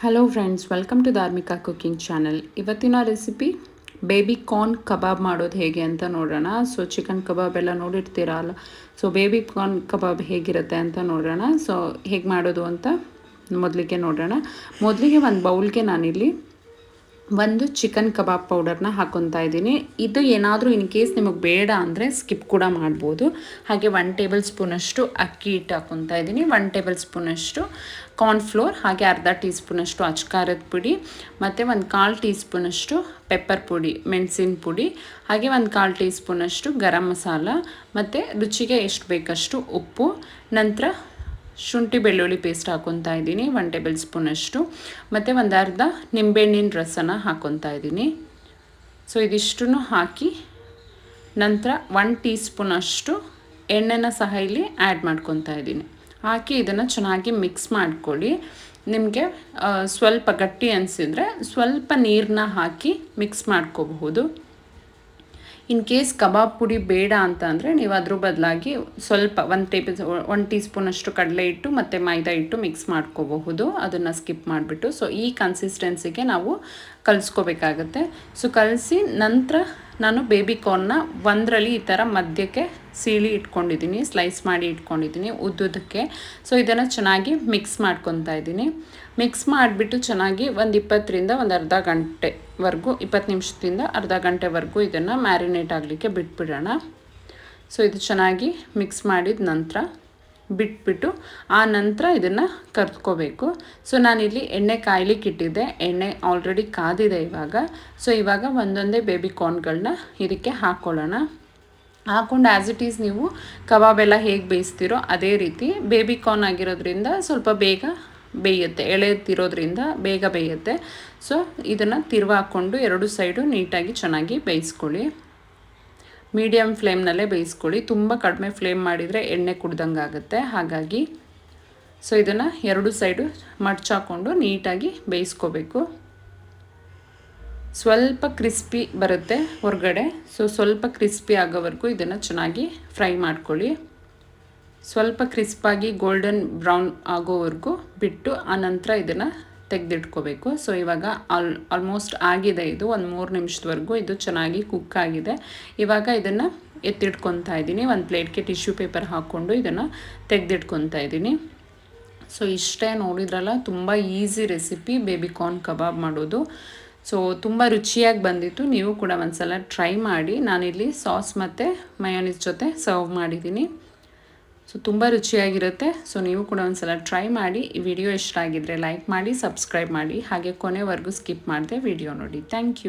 Hello friends welcome to Dharmika cooking channel ಇವತ್ತಿನ recipe baby corn ಕಬಾಬ್ ಮಾಡೋದು ಹೇಗೆ ಅಂತ ನೋಡೋಣ. ಸೊ ಚಿಕನ್ ಕಬಾಬ್ ಎಲ್ಲ ನೋಡಿರ್ತೀರಲ್ಲ. ಸೊ ಬೇಬಿ ಕಾರ್ನ್ ಕಬಾಬ್ ಹೇಗಿರುತ್ತೆ ಅಂತ ನೋಡೋಣ. ಸೊ ಹೇಗೆ ಮಾಡೋದು ಅಂತ ಮೊದಲಿಗೆ ನೋಡೋಣ. ಮೊದಲಿಗೆ ಒಂದು ಬೌಲ್ಗೆ ನಾನಿಲ್ಲಿ ಒಂದು ಚಿಕನ್ ಕಬಾಬ್ ಪೌಡರ್ನ ಹಾಕೊತಾ ಇದ್ದೀನಿ. ಇದು ಏನಾದರೂ ಇನ್ ಕೇಸ್ ನಿಮಗೆ ಬೇಡ ಅಂದರೆ ಸ್ಕಿಪ್ ಕೂಡ ಮಾಡ್ಬೋದು. ಹಾಗೆ ಒನ್ ಟೇಬಲ್ ಸ್ಪೂನಷ್ಟು ಅಕ್ಕಿ ಹಿಟ್ಟು ಹಾಕೊತಾ ಇದ್ದೀನಿ. ಒನ್ ಟೇಬಲ್ ಸ್ಪೂನಷ್ಟು ಕಾರ್ನ್ಫ್ಲೋರ್, ಹಾಗೆ ಅರ್ಧ ಟೀ ಸ್ಪೂನಷ್ಟು ಅಚ್ಕಾರದ ಪುಡಿ, ಮತ್ತು ಒಂದು ಕಾಲು ಟೀ ಸ್ಪೂನಷ್ಟು ಪೆಪ್ಪರ್ ಪುಡಿ, ಮೆಣಸಿನ ಪುಡಿ, ಹಾಗೆ ಒಂದು ಕಾಲು ಟೀ ಸ್ಪೂನಷ್ಟು ಗರಂ ಮಸಾಲ, ಮತ್ತು ರುಚಿಗೆ ಎಷ್ಟು ಬೇಕಷ್ಟು ಉಪ್ಪು, ನಂತರ ಶುಂಠಿ ಬೆಳ್ಳುಳ್ಳಿ ಪೇಸ್ಟ್ ಹಾಕೊತಾ ಇದ್ದೀನಿ ಒನ್ ಟೇಬಲ್ ಸ್ಪೂನಷ್ಟು ಮತ್ತು ಒಂದು ಅರ್ಧ ನಿಂಬೆಹಣ್ಣಿನ ರಸನ ಹಾಕೊತಾ ಇದ್ದೀನಿ. ಸೊ ಇದಿಷ್ಟು ಹಾಕಿ ನಂತರ ಒನ್ ಟೀ ಸ್ಪೂನ್ ಅಷ್ಟು ಎಣ್ಣೆನ ಸಹ ಇಲ್ಲಿ ಆ್ಯಡ್ ಮಾಡ್ಕೊತಾ ಇದ್ದೀನಿ. ಹಾಕಿ ಇದನ್ನು ಚೆನ್ನಾಗಿ ಮಿಕ್ಸ್ ಮಾಡ್ಕೊಳ್ಳಿ. ನಿಮಗೆ ಸ್ವಲ್ಪ ಗಟ್ಟಿ ಅನಿಸಿದರೆ ಸ್ವಲ್ಪ ನೀರನ್ನ ಹಾಕಿ ಮಿಕ್ಸ್ ಮಾಡ್ಕೋಬಹುದು. ಇನ್ ಕೇಸ್ ಕಬಾಬ್ ಪುಡಿ ಬೇಡ ಅಂತ ಅಂದರೆ ನೀವು ಅದ್ರ ಬದಲಾಗಿ ಸ್ವಲ್ಪ ಒಂದು ಟೇಬಲ್ ಒನ್ ಟೀ ಸ್ಪೂನಷ್ಟು ಕಡಲೆ ಹಿಟ್ಟು ಮತ್ತು ಮೈದಾ ಹಿಟ್ಟು ಮಿಕ್ಸ್ ಮಾಡ್ಕೋಬಹುದು. ಅದನ್ನು ಸ್ಕಿಪ್ ಮಾಡಿಬಿಟ್ಟು. ಸೊ ಈ ಕನ್ಸಿಸ್ಟೆನ್ಸಿಗೆ ನಾವು ಕಲಿಸ್ಕೋಬೇಕಾಗತ್ತೆ. ಸೊ ಕಲಸಿ ನಂತರ ನಾನು ಬೇಬಿ ಕಾರ್ನ್ನ ಒಂದರಲ್ಲಿ ಈ ಥರ ಮಧ್ಯಕ್ಕೆ ಸೀಳಿ ಇಟ್ಕೊಂಡಿದ್ದೀನಿ ಸ್ಲೈಸ್ ಮಾಡಿ ಇಟ್ಕೊಂಡಿದ್ದೀನಿ ಉದ್ದುದಕ್ಕೆ ಸೊ ಇದನ್ನು ಚೆನ್ನಾಗಿ ಮಿಕ್ಸ್ ಮಾಡ್ಕೊತಾ ಇದ್ದೀನಿ. ಮಿಕ್ಸ್ ಮಾಡಿಬಿಟ್ಟು ಚೆನ್ನಾಗಿ ಒಂದು ಇಪ್ಪತ್ತರಿಂದ ಒಂದು ಅರ್ಧ ಗಂಟೆವರೆಗೂ ಇಪ್ಪತ್ತು ನಿಮಿಷದಿಂದ ಅರ್ಧ ಗಂಟೆವರೆಗೂ ಇದನ್ನು ಮ್ಯಾರಿನೇಟ್ ಆಗಲಿಕ್ಕೆ ಬಿಟ್ಬಿಡೋಣ. ಸೊ ಇದು ಚೆನ್ನಾಗಿ ಮಿಕ್ಸ್ ಮಾಡಿದ ನಂತರ ಬಿಟ್ಬಿಟ್ಟು ಆ ನಂತರ ಇದನ್ನು ಕರ್ತ್ಕೋಬೇಕು ಸೊ ನಾನಿಲ್ಲಿ ಎಣ್ಣೆ ಕಾಯ್ಲಿಕ್ಕೆ ಇಟ್ಟಿದ್ದೆ ಎಣ್ಣೆ ಆಲ್ರೆಡಿ ಕಾದಿದೆ ಇವಾಗ. ಸೊ ಇವಾಗ ಒಂದೊಂದೇ ಬೇಬಿ ಕಾರ್ನ್ಗಳನ್ನ ಇದಕ್ಕೆ ಹಾಕ್ಕೊಳ್ಳೋಣ. ಹಾಕೊಂಡು ಆ್ಯಸ್ ಇಟ್ ಈಸ್ ನೀವು ಕಬಾಬ್ ಎಲ್ಲ ಹೇಗೆ ಬೇಯಿಸ್ತೀರೋ ಅದೇ ರೀತಿ ಬೇಬಿ ಕಾರ್ನ್ ಆಗಿರೋದ್ರಿಂದ ಸ್ವಲ್ಪ ಬೇಗ ಬೇಯುತ್ತೆ. ಎಳೆತಿರೋದ್ರಿಂದ ಬೇಗ ಬೇಯುತ್ತೆ. ಸೊ ಇದನ್ನು ತಿರುವ ಹಾಕ್ಕೊಂಡು ಎರಡು ಸೈಡು ನೀಟಾಗಿ ಚೆನ್ನಾಗಿ ಬೇಯಿಸ್ಕೊಳ್ಳಿ. ಮೀಡಿಯಮ್ ಫ್ಲೇಮ್ನಲ್ಲೇ ಬೇಯಿಸ್ಕೊಳ್ಳಿ. ತುಂಬ ಕಡಿಮೆ ಫ್ಲೇಮ್ ಮಾಡಿದರೆ ಎಣ್ಣೆ ಕುಡ್ದಂಗೆ ಆಗುತ್ತೆ ಹಾಗಾಗಿ ಸೊ ಇದನ್ನು ಎರಡು ಸೈಡು ಮಡ್ಚಾಕೊಂಡು ನೀಟಾಗಿ ಬೇಯಿಸ್ಕೋಬೇಕು. ಸ್ವಲ್ಪ ಕ್ರಿಸ್ಪಿ ಬರುತ್ತೆ ಹೊರಗಡೆ. ಸೊ ಸ್ವಲ್ಪ ಕ್ರಿಸ್ಪಿ ಆಗೋವರೆಗೂ ಇದನ್ನು ಚೆನ್ನಾಗಿ ಫ್ರೈ ಮಾಡ್ಕೊಳ್ಳಿ. ಸ್ವಲ್ಪ ಕ್ರಿಸ್ಪಾಗಿ ಗೋಲ್ಡನ್ ಬ್ರೌನ್ ಆಗೋವರೆಗೂ ಬಿಟ್ಟು ಆನಂತರ ಇದನ್ನು ತೆಗೆದಿಟ್ಕೋಬೇಕು. ಸೊ ಇವಾಗ ಆಲ್ ಆಲ್ಮೋಸ್ಟ್ ಆಗಿದೆ ಇದು. ಒಂದು ಮೂರು ನಿಮಿಷದವರೆಗೂ ಇದು ಚೆನ್ನಾಗಿ ಕುಕ್ ಆಗಿದೆ. ಇವಾಗ ಇದನ್ನು ಎತ್ತಿಟ್ಕೊತಾ ಇದ್ದೀನಿ. ಒಂದು ಪ್ಲೇಟ್ಗೆ ಟಿಶ್ಯೂ ಪೇಪರ್ ಹಾಕ್ಕೊಂಡು ಇದನ್ನು ತೆಗೆದಿಟ್ಕೊತಾ ಇದ್ದೀನಿ. ಸೊ ಇಷ್ಟೇ ನೋಡಿದ್ರಲ್ಲ, ತುಂಬ ಈಸಿ ರೆಸಿಪಿ ಬೇಬಿ ಕಾರ್ನ್ ಕಬಾಬ್ ಮಾಡೋದು. ಸೊ ತುಂಬ ರುಚಿಯಾಗಿ ಬಂದಿತ್ತು. ನೀವು ಕೂಡ ಒಂದು ಸಲ ಟ್ರೈ ಮಾಡಿ. ನಾನಿಲ್ಲಿ ಸಾಸ್ ಮತ್ತು ಮಯೋನಿಸ್ ಜೊತೆ ಸರ್ವ್ ಮಾಡಿದ್ದೀನಿ. ಸೊ ತುಂಬ ರುಚಿಯಾಗಿರುತ್ತೆ. ಸೊ ನೀವು ಕೂಡ ಒಂದು ಸಲ ಟ್ರೈ ಮಾಡಿ. ಈ ವಿಡಿಯೋ ಇಷ್ಟ ಆಗಿದ್ದರೆ ಲೈಕ್ ಮಾಡಿ ಸಬ್ಸ್ಕ್ರೈಬ್ ಮಾಡಿ. ಹಾಗೆ ಕೊನೆವರೆಗೂ ಸ್ಕಿಪ್ ಮಾಡಿದೆ ವಿಡಿಯೋ ನೋಡಿ. Thank you